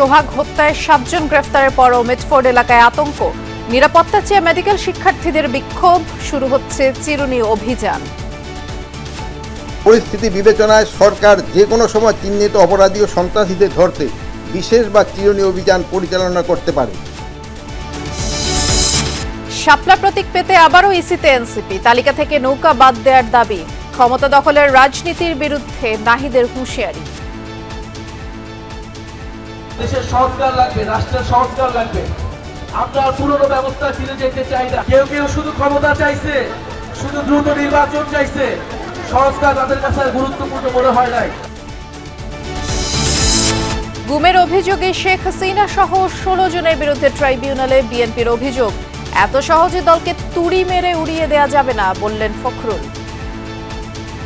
সোহাগ হত্যায় সাতজন গ্রেফতারের পরও মিটফোর্ড এলাকায় আতঙ্ক। নিরাপত্তা চেয়ে মেডিকেল শিক্ষার্থীদের বিক্ষোভ শুরু হচ্ছে চিরুনি অভিযান। পরিস্থিতি বিবেচনায় সরকার যে কোনো সময় চিহ্নিত অপরাধী ও সন্ত্রাসীদের ধরতে বিশেষ বা চিরুনি অভিযান পরিচালনা করতে পারে। শাপলা প্রতীক পেতে আবারও ইসিতে এনসিপি তালিকা থেকে নৌকা বাদ দেওয়ার দাবি। ক্ষমতা দখলের রাজনীতির বিরুদ্ধে নাহিদের হুঁশিয়ারি। দেশের সংস্কার লাগবে রাষ্ট্রের সংস্কার লাগবে। আমরা আর পুরনো ব্যবস্থা ফিরে যেতে চাই না। কেউ কেউ শুধু ক্ষমতা চাইছে শুধু দ্রুত নির্বাচন চাইছে। সংস্কার তাদের কাছে গুরুত্বপূর্ণ মনে হয় নাই। গুমের অভিযোগে শেখ হাসিনা সহ ষোলো জনের বিরুদ্ধে ট্রাইব্যুনালে বিএনপির অভিযোগ। এত সহজে দলকে তুড়ি মেরে উড়িয়ে দেওয়া যাবে না বললেন ফখরুল।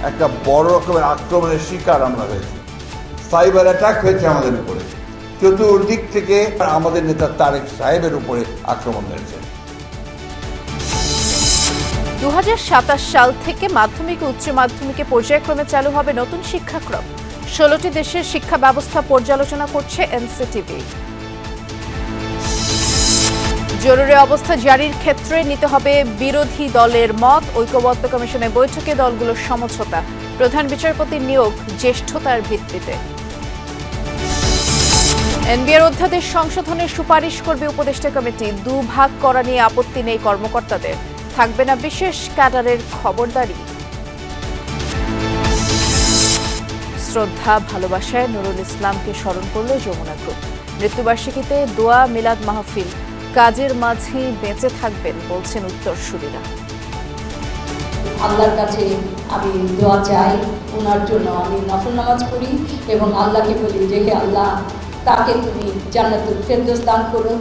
একটা বড় রকমের আক্রমণের শিকার আমরা হয়েছি। সাইবার অ্যাটাক হয়েছে আমাদের উপরে। চতুর্দিক থেকে আমাদের নেতা তারেক সাহেবের উপরে আক্রমণ হয়েছে দু সাল থেকে মাধ্যমিক ও উচ্চ মাধ্যমিকে পর্যায়ক্রমে চালু হবে নতুন শিক্ষাক্রম। ষোলোটি দেশের শিক্ষা ব্যবস্থা পর্যালোচনা করছে এনসিটিভি। জরুরি অবস্থা জারির ক্ষেত্রে নিতে হবে বিরোধী দলের মত। ঐক্যবদ্ধ কমিশনের বৈঠকে দলগুলোর সমঝোতা। প্রধান বিচারপতির নিয়োগ, জ্যেষ্ঠতার ভিত্তিতে। এনবিআর অধ্যাদেশ সংশোধনের সুপারিশ করবে উপদেষ্টা কমিটি। দুভাগ করা নিয়ে আপত্তি নেই কর্মকর্তাদের। থাকবে না বিশেষ ক্যাডারের খবরদারি। শ্রদ্ধা ভালোবাসায় নুরুল ইসলামকে স্মরণ করল যমুনা গ্রুপ। মৃত্যুবার্ষিকীতে দোয়া, মিলাদ মাহফিল। কাজের মাঝেই বেঁচে থাকবেন বলছেন উত্তরসূরিরা। আল্লাহর কাছে আমি দোয়া চাই। ওনার জন্য আমি নফল নামাজ পড়ি এবং আল্লাহকে বলি যে আল্লাহ তাকে তুমি জান্নাতুল ফেরদোস দান করুন